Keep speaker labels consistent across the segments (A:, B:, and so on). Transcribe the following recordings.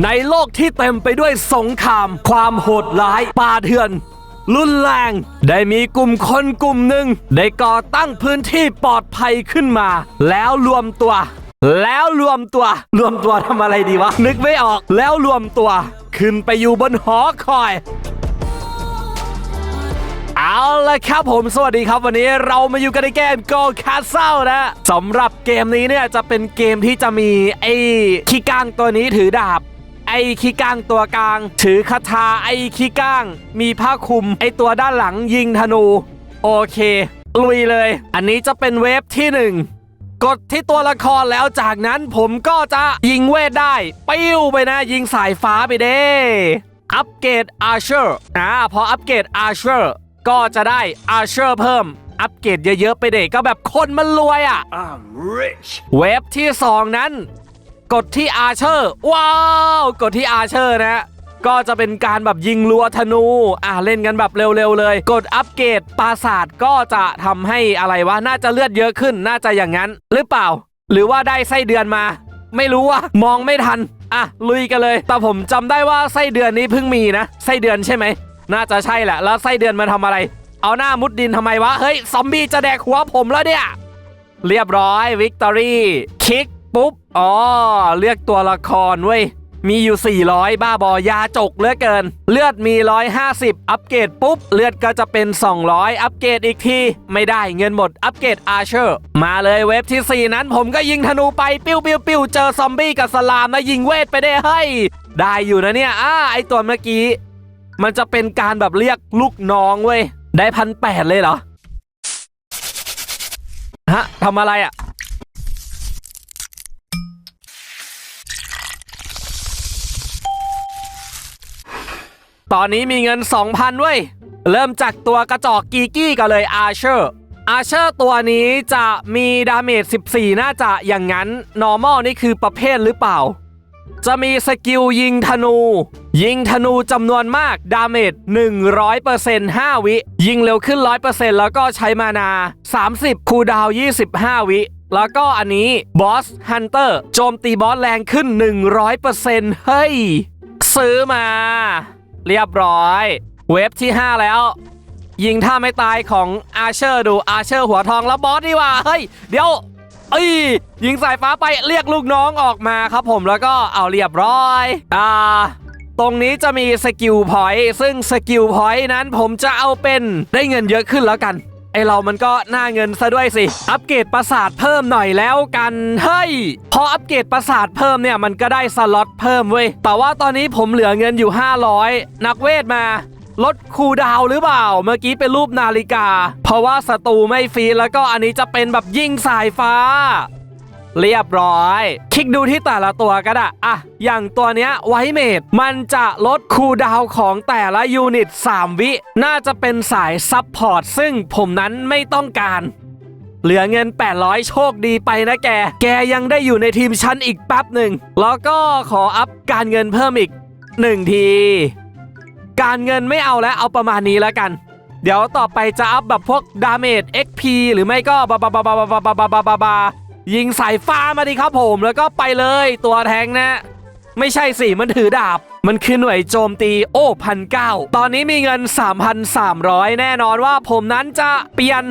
A: ในโลกที่เต็มไปด้วยสงคราม ความโหดร้ายป่าเถื่อน รุนแรง ได้มีกลุ่มคนกลุ่มหนึ่งได้ก่อตั้งพื้นที่ปลอดภัยขึ้นมา แล้วรวมตัว แล้วรวมตัว รวมตัวทำอะไรดีวะ นึกไม่ออกแล้วรวมตัว ขึ้นไปอยู่บนหอคอยเอาละครับผมสวัสดีครับวันนี้เรามาอยู่กันในเกม Go Castle นะสำหรับเกมนี้เนี่ยจะเป็นเกมที่จะมีไอ้ขี้ก้างตัวนี้ถือดาบ ไอ้ขี้ก้างตัวกลาง ถือคาถาไอ้ขี้ก้าง มีผ้าคลุม ไอ้ตัวด้านหลังยิงธนู โอเค ลุยเลย อันนี้จะเป็นเวฟที่หนึ่งกดที่ตัวละครแล้วจากนั้นผมก็จะยิงเวทได้ ปิ้วไปนะ ยิงสายฟ้าไปเด้ อัปเกรดอาร์เชอร์อ่าพออัปเกรดอาร์เชอร์ก็จะได้อาร์เชอร์เพิ่ม อัปเกรดเยอะๆไปเด็กก็แบบคนมันรวยอะ
B: I'm rich.
A: เว็บที่ 2 นั้น กดที่อาเชอร์ว้าว กดที่อาเชอร์นะก็จะเป็นการแบบยิงรัวธนู อะเล่นกันแบบเร็วๆเลย กดอัปเกรดปราสาทก็จะทำให้อะไรวะ น่าจะเลือดเยอะขึ้น น่าจะอย่างนั้น หรือเปล่า หรือว่าได้ไส้เดือนมา ไม่รู้ว่ามองไม่ทัน อะลุยกันเลย แต่ผมจำได้ว่าไส้เดือนนี้เพิ่งมีนะ ไส้เดือนใช่ไหม น่าจะใช่แหละ แล้วไส้เดือนมาทำอะไร เอาหน้ามุดดินทำไมวะ เฮ้ย ซอมบี้จะแดกหัวผมแล้วเนี่ย เรียบร้อยวิกตอรี่ คิกปุ๊บ อ๋อ เลือกตัวละครเว้ย มีอยู่ 400 บ้าบอยาจกเหลือเกิน เลือดมี 150 อัปเกรดปุ๊บ เลือดก็จะเป็น 200 อัปเกรดอีกที ไม่ได้เงินหมด อัปเกรดอาร์เชอร์ มาเลยเว็บที่ 4 นั้นผมก็ยิงธนูไป ปิ้วปิ้วปิ้วเจอซอมบี้กับสลามนะยิงเวทไปได้เฮ้ได้อยู่นะเนี่ยอ่าไอตัวเมื่อกี้ มันจะเป็นการแบบเรียกลูกน้องเว้ย ได้พันแปดเลยเหรอ ฮะทำอะไรอะ ตอนนี้มีเงิน 2,000เว้ย เริ่มจากตัวกระจอกกีกี้กันเลยอาเชอร์อาเชอร์ตัวนี้จะมีดาเมจ 14 น่าจะอย่างนั้น normal นี่คือประเภทหรือเปล่า จะมีสกิลยิงธนู ยิงธนูจำนวนมาก ดาเมจ 100% 5 วิ ยิงเร็วขึ้น 100%แล้วก็ใช้มานา 30 คูดาว 25 วิ แล้วก็อันนี้บอสฮันเตอร์โจมตีบอสแรงขึ้น 100%เฮ้ย ซื้อมา เรียบร้อย เวฟที่ 5 แล้ว ยิงท่าไม่ตายของอาเชอร์ดูอาเชอร์หัวทองแล้วบอสดีว่า เฮ้ย เดี๋ยวเอ้ยยิงสายฟ้าไปเรียกลูกน้องออกมาครับผมแล้วก็เอาเรียบร้อยอ่าตรงนี้จะมีสกิลพอยต์ซึ่งสกิลพอยต์นั้นผมจะเอาเป็นได้เงินเยอะขึ้นแล้วกัน ไอเรามันก็หน้าเงินซะด้วยสิ อัปเกรดปราสาทเพิ่มหน่อยแล้วกันเฮ้ยพออัปเกรดปราสาทเพิ่มเนี่ยมันก็ได้สล็อตเพิ่มเว้ยแต่ว่าตอนนี้ผมเหลือเงินอยู่ 500 นักเวทมาลดคูดาวหรือเปล่า เมื่อกี้เป็นรูปนาฬิกา เพราะว่าศัตรูไม่ฟีแล้วก็อันนี้จะเป็นแบบยิงสายฟ้า เรียบร้อย คลิกดูที่แต่ละตัวก็ได้อะอย่างตัวเนี้ยไวเมดมันจะลดคูลดาวของแต่ละยูนิต 3 วิ น่าจะเป็นสายซับพอร์ตซึ่งผมนั้นไม่ต้องการ เหลือเงิน 800 โชคดีไปนะแก แกยังได้อยู่ในทีมชั้นอีกแป๊บหนึ่ง แล้วก็ขออัพการเงินเพิ่มอีก 1 ที การเงินไม่เอาแล้วเอาประมาณนี้แล้วกันเดี๋ยวต่อไปจะอัพแบบพวกดาเมจ XP หรือไม่ก็บาบาบาบาบาบาบาบาบาบา ยิงสายฟ้ามาดิครับผมแล้วก็ไปเลยตัวแทงนะ ไม่ใช่สิมันถือดาบ มันคือหน่วยโจมตีโอ้พันเก้าตอนนี้มีเงิน 3,300 แน่นอนว่าผมนั้นจะเปลี่ยน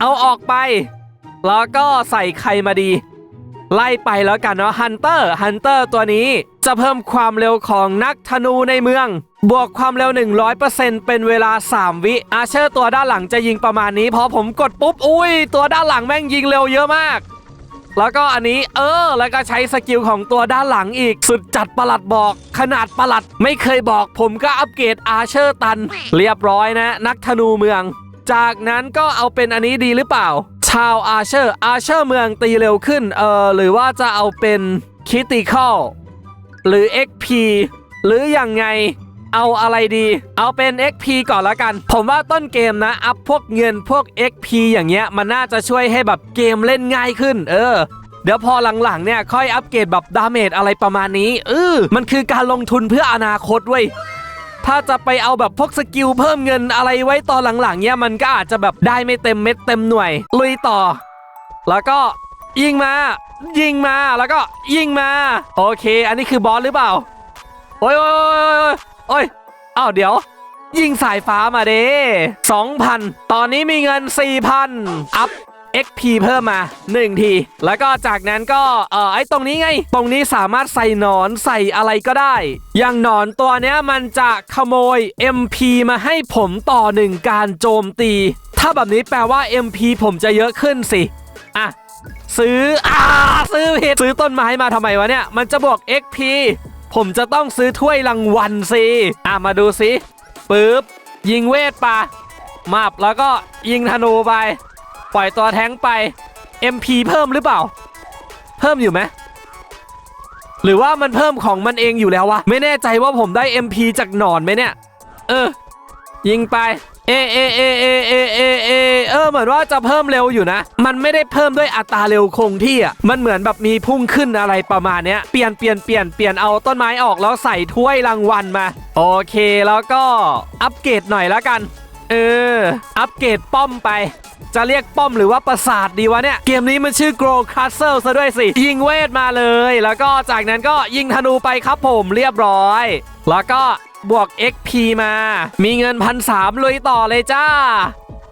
A: เอาออกไป แล้วก็ใส่ใครมาดี ไล่ไปแล้วกันเนาะฮันเตอร์ฮันเตอร์ตัวนี้จะเพิ่มความเร็วของนักธนูในเมือง บวกความเร็ว 100%เป็นเวลา 3 วิอาเชอร์ตัวด้านหลังจะยิงประมาณนี้พอผมกดปุ๊บ อุ้ย ตัวด้านหลังแม่งยิงเร็วเยอะมาก แล้วก็อันนี้เออ แล้วก็ใช้สกิลของตัวด้านหลังอีก สุดจัดประหลัดบอก ขนาดประหลัดไม่เคยบอก ผมก็อัปเกรดอาเชอร์ตัน เรียบร้อยนะ นักธนูเมือง จากนั้นก็เอาเป็นอันนี้ดีหรือเปล่า ชาวอาเชอร์ อาเชอร์เมืองตีเร็วขึ้น เออ หรือว่าจะเอาเป็นคิติคอลหรือ XP หรืออยังไง เอาอะไรดี เอาเป็น XP ก่อนละกัน ผมว่าต้นเกมนะ อัพพวกเงินพวก XP อย่างเงี้ย มันน่าจะช่วยให้แบบเกมเล่นง่ายขึ้น เออเดี๋ยวพอหลังๆเนี่ยค่อยอัปเกรดแบบดาเมจอะไรประมาณนี้เออมันคือการลงทุนเพื่ออนาคตเว้ยถ้าจะไปเอาแบบพวกสกิลเพิ่มเงินอะไรไว้ตอนหลังๆเนี่ยมันก็อาจจะแบบได้ไม่เต็มเม็ดเต็มหน่วย ลุยต่อ แล้วก็ยิงมา ยิงมาแล้วก็ยิงมา โอเค อันนี้คือบอสหรือเปล่า โอ้ยโอ้ย โอ้ยอ้ยโอ้ยอ้าวเดี๋ยว ยิงสายฟ้ามาเด้2,000 ตอนนี้มีเงิน 4,000 อัพ XP เพิ่มมา 1 ที แล้วก็จากนั้นก็ เออไอ้ตรงนี้ไง ตรงนี้สามารถใส่หนอนใส่อะไรก็ได้ อย่างหนอนตัวเนี้ยมันจะขโมย MP มาให้ผมต่อหนึ่งการโจมตี ถ้าแบบนี้แปลว่า MP ผมจะเยอะขึ้นสิ อะ ซื้อ อ่า ซื้อผิด ซื้อต้นไม้มาทำไมวะเนี่ย มันจะบวก XP ผมจะต้องซื้อถ้วยรางวัลสิอะมาดูสิปึ๊บยิงเวทปะมาบแล้วก็ยิงธนูไป ปล่อยตัวแท้งไป MP เพิ่มหรือเปล่า เพิ่มอยู่ไหมหรือว่ามันเพิ่มของมันเองอยู่แล้ววะไม่แน่ใจว่าผมได้ MP จากหนอนไหมเนี่ย เออ ยิงไป เอเอเอเอเอเอเอเออเหมือนว่าจะเพิ่มเร็วอยู่นะ มันไม่ได้เพิ่มด้วยอัตราเร็วคงที่อะมันเหมือนแบบมีพุ่งขึ้นอะไรประมาณเนี้ยเปลี่ยนเปลี่ยนเปลี่ยนเปลี่ยนเอาต้นไม้ออกแล้วใส่ถ้วยรางวัลมา โอเคแล้วก็อัปเกรดหน่อยแล้วกัน เออ อัปเกรดป้อมไปจะเรียกป้อมหรือว่าปราสาทดีวะเนี่ย เกมนี้มันชื่อ Grow Castle ซะด้วยสิ ยิงเวทมาเลย แล้วก็จากนั้นก็ยิงธนูไปครับผมเรียบร้อย แล้วก็ บวก XP มา มีเงินพันสามลุยต่อเลยจ้า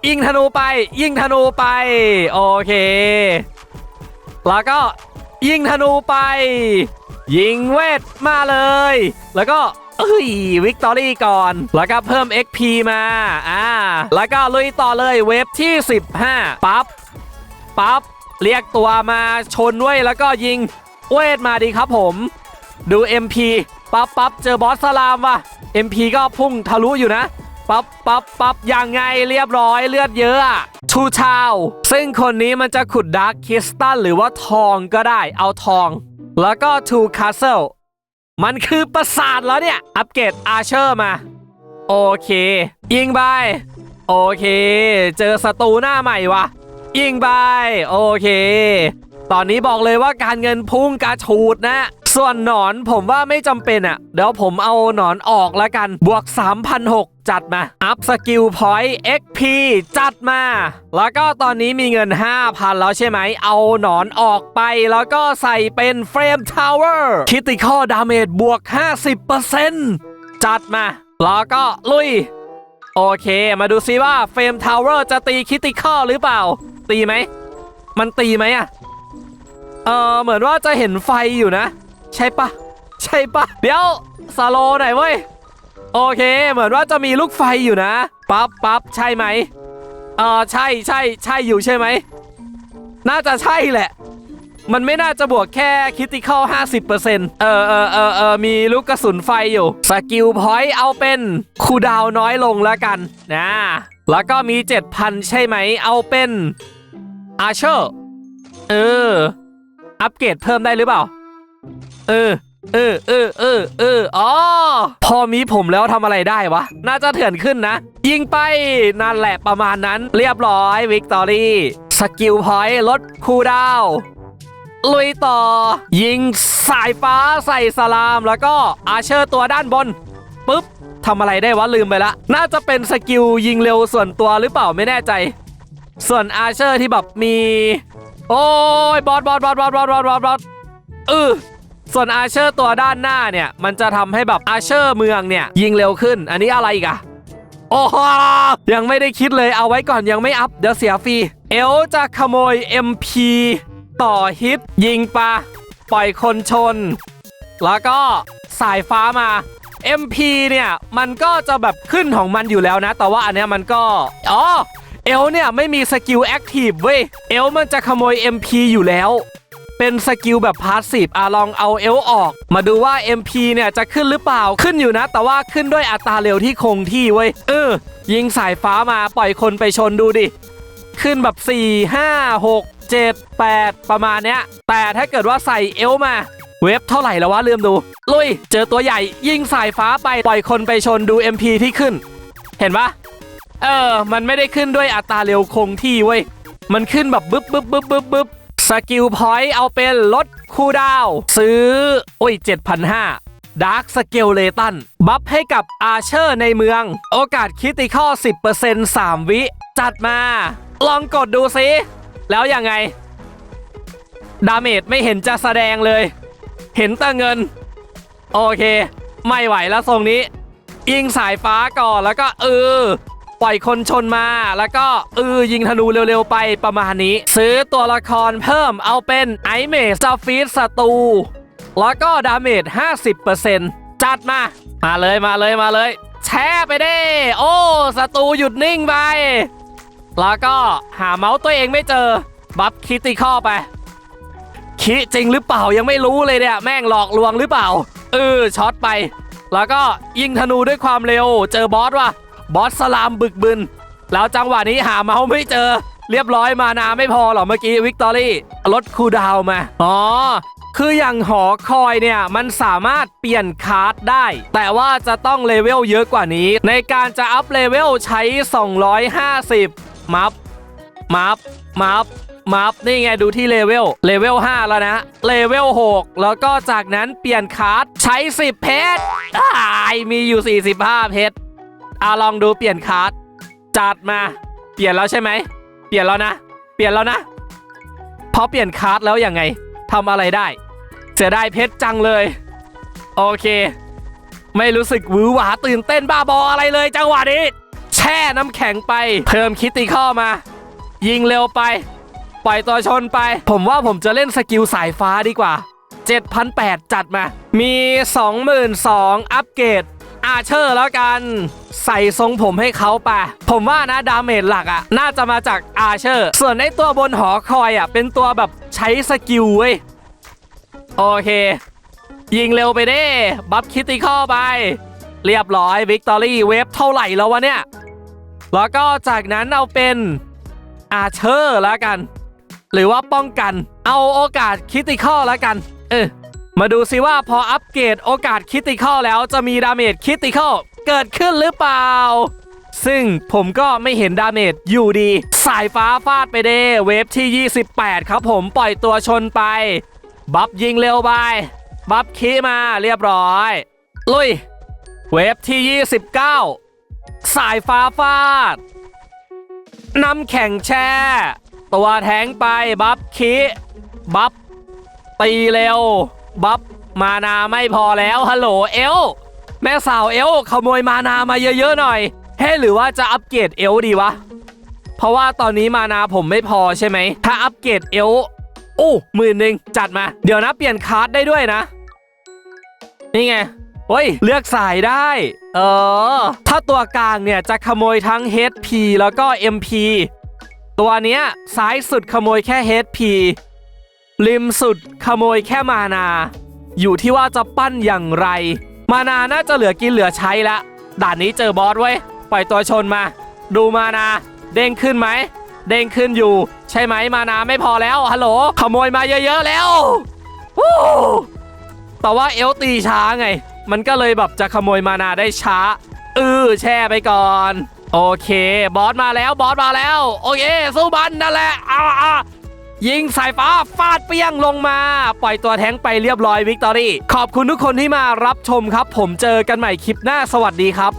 A: ยิงธนูไป ยิงธนูไป โอเค แล้วก็ยิงธนูไป ยิงเวทมาเลย แล้วก็เอ้ยวิกตอรี่ก่อน แล้วก็เพิ่ม XP มา อ่า แล้วก็ลุยต่อเลยเวฟที่ 15 ปั๊บ ปั๊บ เรียกตัวมาชนด้วยแล้วก็ยิง เวทมาดีครับผม ดู MP ปั๊บปั๊บเจอบอสสลามว่ะ MP ก็พุ่งทะลุอยู่นะ ปั๊บปั๊บปั๊บยังไงเรียบร้อยเลือดเยอะอะชูชาว ซึ่งคนนี้มันจะขุดดาร์คคริสตัลหรือว่าทองก็ได้เอาทอง แล้วก็ทูคาสเซิลมันคือปราสาทแล้วเนี่ย อัปเกรดอาเชอร์มา โอเค ยิงไป โอเค เจอศัตรูหน้าใหม่วะยิงไป โอเค ตอนนี้บอกเลยว่าการเงินพุ่งกระฉูดนะส่วนหนอนผมว่าไม่จำเป็นอะ่ะ เดี๋ยวผมเอาหนอนออกแล้วกัน บวก3,600จัดมา อัพสกิลพอยต์ XP จัดมา แล้วก็ตอนนี้มีเงิน 5,000 แล้วใช่ไหม เอาหนอนออกไปแล้วก็ใส่เป็นเฟรมทาวเวอร์คิติคอดาเมจบวก 50%จัดมา แล้วก็ลุย โอเค มาดูซิว่าเฟรมทาวเวอร์จะตีคิติคอหรือเปล่า ตีไหม มันตีไหมอะ เออเหมือนว่าจะเห็นไฟอยู่นะ ใช่ปะใช่ปะเดี๋ยวสโลว์หน่อยเว้ยโอเค เหมือนว่าจะมีลูกไฟอยู่นะปั๊บปั๊บใช่ไหมเออใช่ใช่ใช่อยู่ใช่ไหมน่าจะใช่แหละ มันไม่น่าจะบวกแค่คิติคอล50%เออเออเออเออมีลูกกระสุนไฟอยู่ สกิลพอยต์เอาเป็นคูดาวน้อยลงแล้วกันนะแล้วก็มี 7,000 ใช่ไหม เอาเป็นอาเชอร์เออ อัปเกรดเพิ่มได้หรือเปล่า เออ เออ เออ เออ เออ อ๋อ พอมีผมแล้วทำอะไรได้วะ น่าจะเถื่อนขึ้นนะ ยิงไป นั่นแหละประมาณนั้น เรียบร้อยวิกตอรี่ สกิลพอยต์ลดคูดาวลุยต่อ ยิงสายฟ้าใส่สลาม แล้วก็อาเชอร์ตัวด้านบนปุ๊บทำอะไรได้วะลืมไปละ น่าจะเป็นสกิลยิงเร็วส่วนตัวหรือเปล่าไม่แน่ใจ ส่วนอาเชอร์ที่แบบมี โอ้ยบอสบอสบอสบอสบอสบอสบอสบอสเออส่วนอาเชอร์ตัวด้านหน้าเนี่ย มันจะทำให้แบบอาเชอร์เมืองเนี่ยยิงเร็วขึ้น อันนี้อะไรอีกอะโอ้โหยังไม่ได้คิดเลยเอาไว้ก่อนยังไม่อัพ เดี๋ยวเสียฟรี เอลจะขโมย MP ต่อฮิต ยิงปะปล่อยคนชน แล้วก็สายฟ้ามา MP เนี่ย มันก็จะแบบขึ้นของมันอยู่แล้วนะ แต่ว่าอันเนี้ยมันก็ อ๋อ เอลเนี่ยไม่มีสกิลแอคทีฟเว้ย เอลมันจะขโมย MP อยู่แล้ว เป็นสกิลแบบพาสซีฟอะลองเอาเอลออก มาดูว่า MP เนี่ยจะขึ้นหรือเปล่า ขึ้นอยู่นะ แต่ว่าขึ้นด้วยอัตราเร็วที่คงที่เว้ย เออ ยิงสายฟ้ามาปล่อยคนไปชนดูดิ ขึ้นแบบ 4 5 6 7 8 ประมาณเนี้ย แต่ถ้าเกิดว่าใส่เอลมาเว็บเท่าไหร่แล้ววะลืมดู ลุย เจอตัวใหญ่ยิงสายฟ้าไปปล่อยคนไปชนดู MP ที่ขึ้น เห็นปะ เออ มันไม่ได้ขึ้นด้วยอัตราเร็วคงที่เว้ย มันขึ้นแบบบึ๊บบึ๊บบึ๊บบึ๊บบึ๊บสกิลพอยต์เอาเป็นลดคูดาว ซื้อ โอ้ย 7,500ดาร์คสเกลเลตัน บัฟให้กับอาเชอร์ในเมือง โอกาสคิติคอ10% 3 วิ จัดมา ลองกดดูซิ แล้วยังไง ดาเมจไม่เห็นจะแสดงเลย เห็นแต่เงิน โอเค ไม่ไหวแล้วทรงนี้ ยิงสายฟ้าก่อนแล้วก็เออ ปล่อยคนชนมา แล้วก็เออยิงธนูเร็วๆไปประมาณนี้ ซื้อตัวละครเพิ่มเอาเป็นไอเมสซาฟีสศัตรูแล้วก็ดาเมจ50%จัดมา มาเลยมาเลยมาเลย แช่ไปเด้ โอ้ศัตรูหยุดนิ่งไป แล้วก็หาเมาส์ตัวเองไม่เจอ บัฟคิติคอไป คิจริงหรือเปล่ายังไม่รู้เลยเนี่ย แม่งหลอกลวงหรือเปล่า เออช็อตไป แล้วก็ยิงธนูด้วยความเร็ว เจอบอสว่ะ บอสสลามบึกบึน แล้วจังหวะนี้หาเมาส์ไม่เจอ เรียบร้อยมานาไม่พอหรอเมื่อกี้วิกตอรี่ลดคูดาวมา อ๋อ คืออย่างหอคอยเนี่ย มันสามารถเปลี่ยนคาร์ดได้ แต่ว่าจะต้องเลเวลเยอะกว่านี้ ในการจะอัพเลเวลใช้ 250 มัฟมัฟมัฟมัฟนี่ไงดูที่เลเวล เลเวล 5 แล้วนะ เลเวล 6 แล้วก็จากนั้นเปลี่ยนคาร์ดใช้ 10 เพชรอ้ายมีอยู่ 45 เพชร อะลองดูเปลี่ยนคาร์ดจัดมา เปลี่ยนแล้วใช่ไหม เปลี่ยนแล้วนะ เปลี่ยนแล้วนะ พอเปลี่ยนคาร์ดแล้วยังไงทำอะไรได้ เสียดายเพชรจังเลย โอเค ไม่รู้สึกวือหวาตื่นเต้นบ้าบออะไรเลยจังหวะนี้ แช่น้ำแข็งไป เพิ่มคิตติข้อมา ยิงเร็วไป ปล่อยตัวชนไป ผมว่าผมจะเล่นสกิลสายฟ้าดีกว่า7,800จัดมา มี 22,000 อัปเกรด อาเชอร์แล้วกัน ใส่ทรงผมให้เขาไป ผมว่านะดาเมจหลักอะ่ะน่าจะมาจากอาเชอร์ ส่วนไอตัวบนหอคอยอะเป็นตัวแบบใช้สกิลเว้ย โอเค ยิงเร็วไปเด้ บัฟคิติคอไป เรียบร้อยวิกตอรี่เวฟเท่าไหร่แล้ววะเนี่ย แล้วก็จากนั้นเอาเป็นอาเชอร์แล้วกัน หรือว่าป้องกัน เอาโอกาสคิติคอแล้วกัน เออ มาดูซิว่าพออัปเกรดโอกาสคิติคอแล้วจะมีดาเมจคิติคอเกิดขึ้นหรือเปล่า ซึ่งผมก็ไม่เห็นดาเมจอยู่ดี สายฟ้าฟาดไปเด้เวฟที่ 28 ครับผมปล่อยตัวชนไป บัฟยิงเร็วไปบัฟคีมาเรียบร้อย ลุย เวฟที่ 29 สายฟ้าฟาดน้ำแข็งแช่ ตัวแทงไปบัฟคีบัฟตีเร็ว บัฟมานาไม่พอแล้วฮัลโหลเอลแม่สาวเอลขโมยมานามาเยอะๆหน่อยเฮ้หรือว่าจะอัปเกรดเอลดีวะ เพราะว่าตอนนี้มานาผมไม่พอใช่ไหม ถ้าอัปเกรดเอลโอ้หมื่นหนึ่งจัดมา เดี๋ยวนะเปลี่ยนคาร์ดได้ด้วยนะ นี่ไงเฮ้ย เลือกสายได้ เออ ถ้าตัวกลางเนี่ยจะขโมยทั้ง HP แล้วก็ MP ตัวเนี้ยซ้ายสุดขโมยแค่ HP ริมสุดขโมยแค่มานา อยู่ที่ว่าจะปั้นอย่างไร มานาน่าจะเหลือกินเหลือใช้ละด่านนี้เจอบอสไว้ปล่อยตัวชนมา ดูมานา เด้งขึ้นไหม เด้งขึ้นอยู่ ใช่ไหมมานาไม่พอแล้วฮัลโหลขโมยมาเยอะๆแล้วแต่ว่าเอลตีช้าไง มันก็เลยแบบจะขโมยมานาได้ช้าเออแช่ไปก่อน โอเค บอสมาแล้วบอสมาแล้ว โอเคสู้บันนั่นแหละอ่าอ่า ยิงสายฟ้าฟาดเปี้ยงลงมา ปล่อยตัวแท้งไปเรียบร้อยวิกตอรี่ ขอบคุณทุกคนที่มารับชมครับ ผมเจอกันใหม่คลิปหน้าสวัสดีครับ